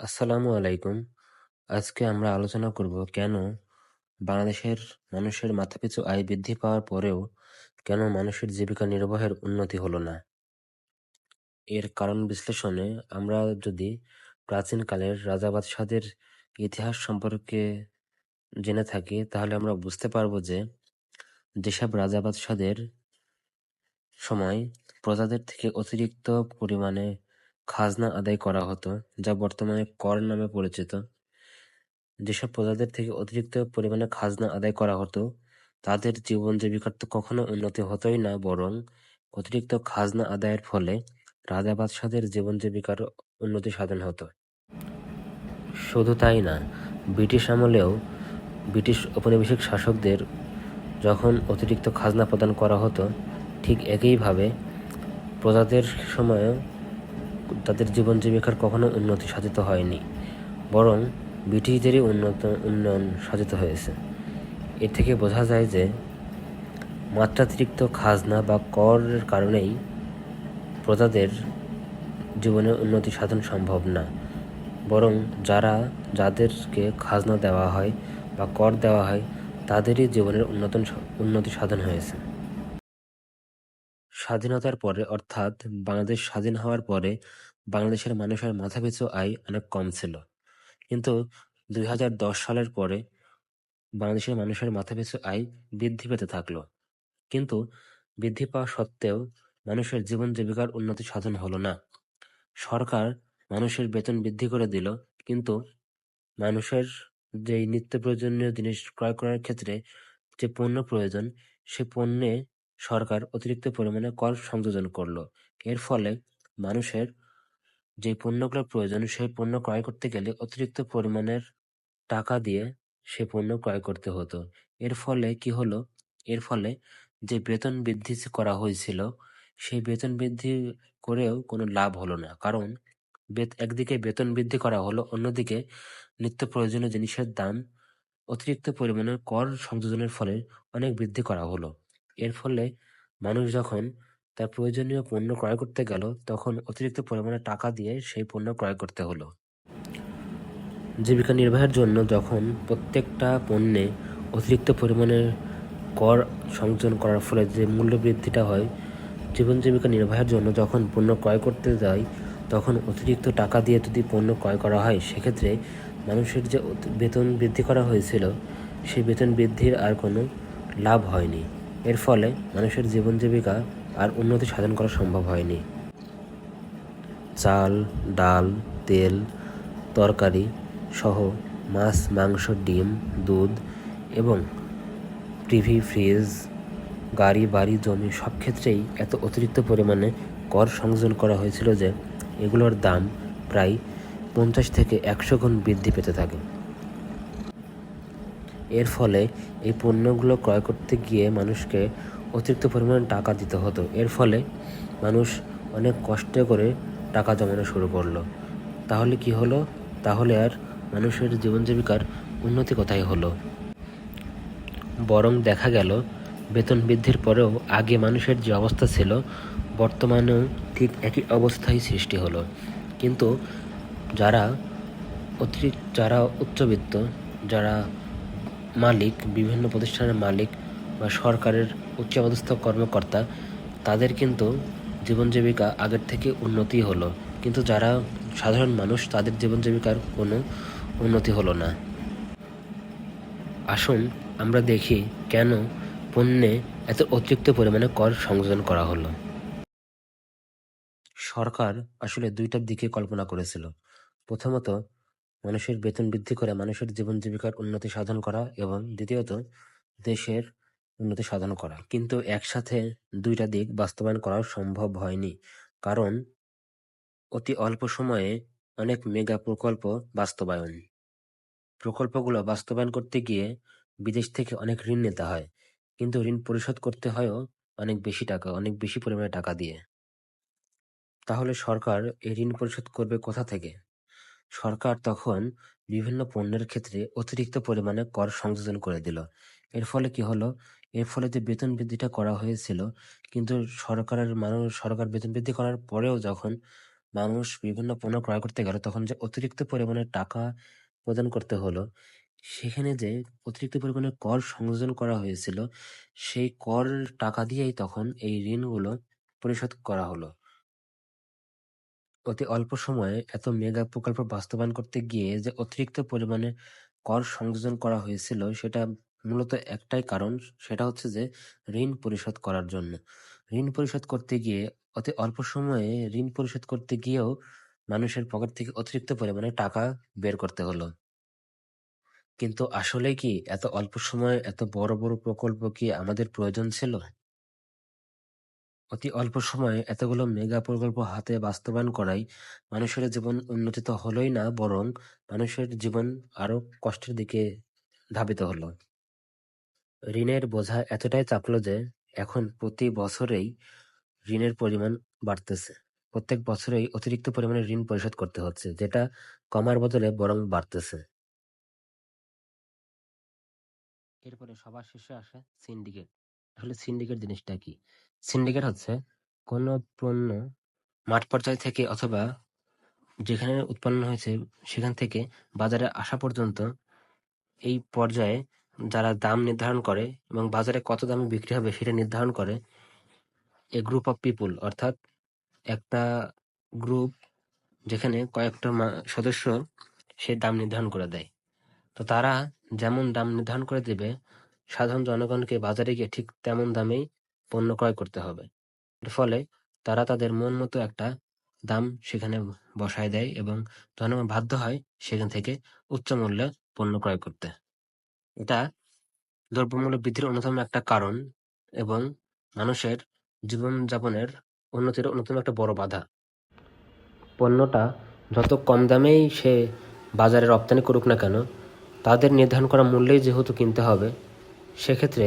আসসালামু আলাইকুম। আজকে আমরা আলোচনা করব কেন বাংলাদেশের মানুষের মাথাপিছু আয় বৃদ্ধি পাওয়ার পরেও কেন মানুষের জীবিকা নির্বাহের উন্নতি হলো না। এর কারণ বিশ্লেষণে আমরা যদি প্রাচীনকালের রাজা বাদশাহদের ইতিহাস সম্পর্কে জেনে থাকি, তাহলে আমরা বুঝতে পারব যে যেসব রাজা বাদশাহদের সময় প্রজাদের থেকে অতিরিক্ত পরিমাণে খাজনা আদায় করা হতো, যা বর্তমানে কর নামে পরিচিত। যেসব প্রজাদের থেকে অতিরিক্ত পরিমাণে খাজনা আদায় করা হতো, তাদের জীবন জীবিকার তো কখনো উন্নতি হতোই না, বরং অতিরিক্ত খাজনা আদায়ের ফলে রাজা বাদশাদের জীবন জীবিকার উন্নতি সাধন হতো। শুধু তাই না, ব্রিটিশ আমলেও ব্রিটিশ ঔপনিবেশিক শাসকদের যখন অতিরিক্ত খাজনা প্রদান করা হতো, ঠিক একইভাবে প্রজাদের সময়ও তাদের জীবন জীবিকার কখনো উন্নতি সাধিত হয়নি, বরং ব্রিটিশদেরই উন্নত, উন্নয়ন সাধিত হয়েছে। এ থেকে বোঝা যায় যে মাত্রাতিরিক্ত খাজনা বা করের কারণেই প্রজাদের জীবনের উন্নতি সাধন সম্ভব না, বরং যারা, যাদেরকে খাজনা দেওয়া হয় বা কর দেওয়া হয়, তাদেরই জীবনের উন্নত উন্নতি সাধন হয়েছে। স্বাধীনতার পরে, অর্থাৎ বাংলাদেশ স্বাধীন হওয়ার পরে বাংলাদেশের মানুষের মাথাপিছু আয় অনেক কম ছিল। কিন্তু দুই হাজার দশ সালের পরে বাংলাদেশের মানুষের মাথাপিছু আয় বৃদ্ধি পেতে থাকল। কিন্তু বৃদ্ধি পাওয়া সত্ত্বেও মানুষের জীবন জীবিকার উন্নতি সাধন হলো না। সরকার মানুষের বেতন বৃদ্ধি করে দিল, কিন্তু মানুষের যে নিত্য প্রয়োজনীয় জিনিস ক্রয় করার ক্ষেত্রে যে পণ্য প্রয়োজন, সে পণ্যে সরকার অতিরিক্ত পরিমাণে কর সংযোজন করল। এর ফলে মানুষের যে পণ্যগুলোর প্রয়োজন, সেই পণ্য ক্রয় করতে গেলে অতিরিক্ত পরিমাণের টাকা দিয়ে সে পণ্য ক্রয় করতে হতো। এর ফলে কি হলো? এর ফলে যে বেতন বৃদ্ধি করা হয়েছিল, সেই বেতন বৃদ্ধি করেও কোনো লাভ হলো না। কারণ একদিকে বেতন বৃদ্ধি করা হলো, অন্যদিকে নিত্য প্রয়োজনীয় জিনিসের দাম অতিরিক্ত পরিমাণে কর সংযোজনের ফলে অনেক বৃদ্ধি করা হলো। এর ফলে মানুষ যখন তার প্রয়োজনীয় পণ্য ক্রয় করতে গেল, তখন অতিরিক্ত পরিমাণে টাকা দিয়ে সেই পণ্য ক্রয় করতে হলো। জীবিকা নির্বাহের জন্য যখন প্রত্যেকটা পণ্যে অতিরিক্ত পরিমাণে কর সংযোজন করার ফলে যে মূল্য বৃদ্ধিটা হয়, জীবন জীবিকা নির্বাহের জন্য যখন পণ্য ক্রয় করতে যায় তখন অতিরিক্ত টাকা দিয়ে যদি পণ্য ক্রয় করা হয়, সেক্ষেত্রে মানুষের যে বেতন বৃদ্ধি করা হয়েছিল, সেই বেতন বৃদ্ধির আর কোনো লাভ হয়নি। এর ফলে মানুষের জীবন জীবিকা আর উন্নতি সাধন করা সম্ভব হয়নি। চাল, ডাল, তেল, তরকারি সহ মাছ, মাংস, ডিম, দুধ এবং টিভি, ফ্রিজ, গাড়ি, বাড়ি, জমি সব ক্ষেত্রেই এত অতিরিক্ত পরিমাণে কর সংযোজন করা হয়েছিল যে এগুলোর দাম প্রায় পঞ্চাশ থেকে একশো গুণ বৃদ্ধি পেতে থাকে। এর ফলে এই পণ্যগুলো ক্রয় করতে গিয়ে মানুষকে অতিরিক্ত পরিমাণে টাকা দিতে হতো। এর ফলে মানুষ অনেক কষ্ট করে টাকা জমানো শুরু করল। তাহলে কি হলো? তাহলে আর মানুষের জীবন জীবিকার উন্নতি কোথায় হলো? বরং দেখা গেল, বেতন বৃদ্ধির পরেও আগে মানুষের যে অবস্থা ছিল, বর্তমানেও ঠিক একই অবস্থায় সৃষ্টি হলো। কিন্তু যারা অতিরিক্ত, যারা উচ্চবিত্ত, যারা মালিক, বিভিন্ন প্রতিষ্ঠানের মালিক বা সরকারের উচ্চপদস্থ কর্মকর্তা, তাদের কিন্তু জীবন জীবিকা আগের থেকে উন্নতি হলো। কিন্তু যারা সাধারণ মানুষ, তাদের জীবন জীবিকার কোনো উন্নতি হলো না। আসুন আমরা দেখি কেন পণ্যে এত অতিরিক্ত পরিমাণে কর সংযোজন করা হলো। সরকার আসলে দুইটার দিকে কল্পনা করেছিল। প্রথমত মানুষের বেতন বৃদ্ধি করে মানুষের জীবন জীবিকার উন্নতি সাধন করা এবং দ্বিতীয়ত দেশের উন্নতি সাধন করা। কিন্তু একসাথে দুইটা দিক বাস্তবায়ন করা সম্ভব হয়নি। কারণ অতি অল্প সময়ে অনেক মেগা প্রকল্প বাস্তবায়ন। প্রকল্পগুলো বাস্তবায়ন করতে গিয়ে বিদেশ থেকে অনেক ঋণ নিতে হয়। কিন্তু ঋণ পরিশোধ করতে হয়ও অনেক বেশি টাকা, অনেক বেশি পরিমাণে টাকা দিয়ে। তাহলে সরকার এই ঋণ পরিশোধ করবে কোথা থেকে? সরকার তখন বিভিন্ন পণ্যের ক্ষেত্রে অতিরিক্ত পরিমাণে কর সংযোজন করে দিল। এর ফলে কি হলো? এর ফলে যে বেতন বৃদ্ধিটা করা হয়েছিল, কিন্তু সরকারের মানুষ, সরকার বেতন বৃদ্ধি করার পরেও যখন মানুষ বিভিন্ন পণ্য ক্রয় করতে গেল, তখন যে অতিরিক্ত পরিমাণে টাকা প্রদান করতে হলো, সেখানে যে অতিরিক্ত পরিমাণে কর সংযোজন করা হয়েছিল, সেই কর টাকা দিয়েই তখন এই ঋণগুলো পরিশোধ করা হলো। অতি অল্প সময়ে এত মেগা প্রকল্প বাস্তবায়ন করতে গিয়ে যে অতিরিক্ত পরিমাণে কর সংযোজন করা হয়েছিল, সেটা মূলত একটাই কারণ, সেটা হচ্ছে যে ঋণ পরিশোধ করার জন্য। ঋণ পরিশোধ করতে গিয়ে, অতি অল্প সময়ে ঋণ পরিশোধ করতে গিয়েও মানুষের পকেট থেকে অতিরিক্ত পরিমাণে টাকা বের করতে হলো। কিন্তু আসলে কি এত অল্প সময়ে এত বড় বড় প্রকল্প কি আমাদের প্রয়োজন ছিল? অতি অল্প সময়ে এতগুলো মেগা প্রকল্প হাতে বাস্তবায়ন করাই মানুষের জীবন উন্নতি তো হলোই না, বরং মানুষের জীবন আরও কষ্টের দিকে ধাবিত হলো। ঋণের বোঝা এতটাই চাপলো যে এখন প্রতি বছরেই ঋণের পরিমাণ বাড়তেছে। প্রত্যেক বছরেই অতিরিক্ত পরিমাণে ঋণ পরিশোধ করতে হচ্ছে, যেটা কমার বদলে বরং বাড়তেছে। এরপরে সবার শেষে আসে সিন্ডিকেট আসলে সিন্ডিকেট জিনিসটা কি? সিন্ডিকেট হচ্ছে কোনো পণ্য মাঠ পর্যায় থেকে অথবা যেখানে উৎপন্ন হয়েছে সেখান থেকে বাজারে আসা পর্যন্ত এই পর্যায়ে যারা দাম নির্ধারণ করে এবং বাজারে কত দামে বিক্রি হবে সেটা নির্ধারণ করে এ গ্রুপ অফ পিপুল অর্থাৎ একটা গ্রুপ যেখানে কয়েকটা সদস্য সে দাম নির্ধারণ করে দেয়। তো তারা যেমন দাম নির্ধারণ করে দেবে, সাধারণ জনগণকে বাজারে গিয়ে ঠিক তেমন দামেই পণ্য ক্রয় করতে হবে। এর ফলে তারা তাদের মন মতো একটা দাম সেখানে বসায় দেয় এবং জনগণ বাধ্য হয় সেখান থেকে উচ্চ মূল্যে পণ্য ক্রয় করতে। এটা দ্রব্যমূল্য বৃদ্ধির অন্যতম একটা কারণ এবং মানুষের জীবনযাপনের উন্নতির অন্যতম একটা বড় বাধা। পণ্যটা যত কম দামেই সে বাজারে রপ্তানি করুক না কেন, তাদের নির্ধারণ করা মূল্যেই যেহেতু কিনতে হবে, সেক্ষেত্রে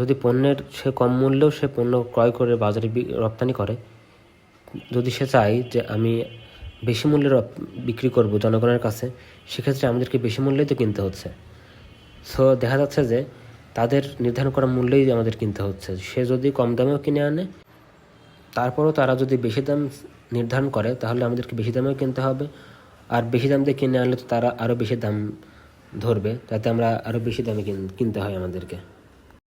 যদি পণ্যের সে কম মূল্যেও সে পণ্য ক্রয় করে, বাজারে রপ্তানি করে, যদি সে চায় যে আমি বেশি মূল্যে বিক্রি করব জনগণের কাছে, সেক্ষেত্রে আমাদেরকে বেশি মূল্যেই তো কিনতে হচ্ছে। সো দেখা যাচ্ছে যে তাদের নির্ধারণ করা মূল্যেই আমাদের কিনতে হচ্ছে। সে যদি কম দামেও কিনে আনে, তারপরও তারা যদি বেশি দাম নির্ধারণ করে, তাহলে আমাদেরকে বেশি দামেও কিনতে হবে। আর বেশি দাম দিয়ে কিনে আনলে তো তারা আরও বেশি দাম ধরবে, যাতে আমরা আরও বেশি দামে কিন- কিনতে হয় আমাদেরকে।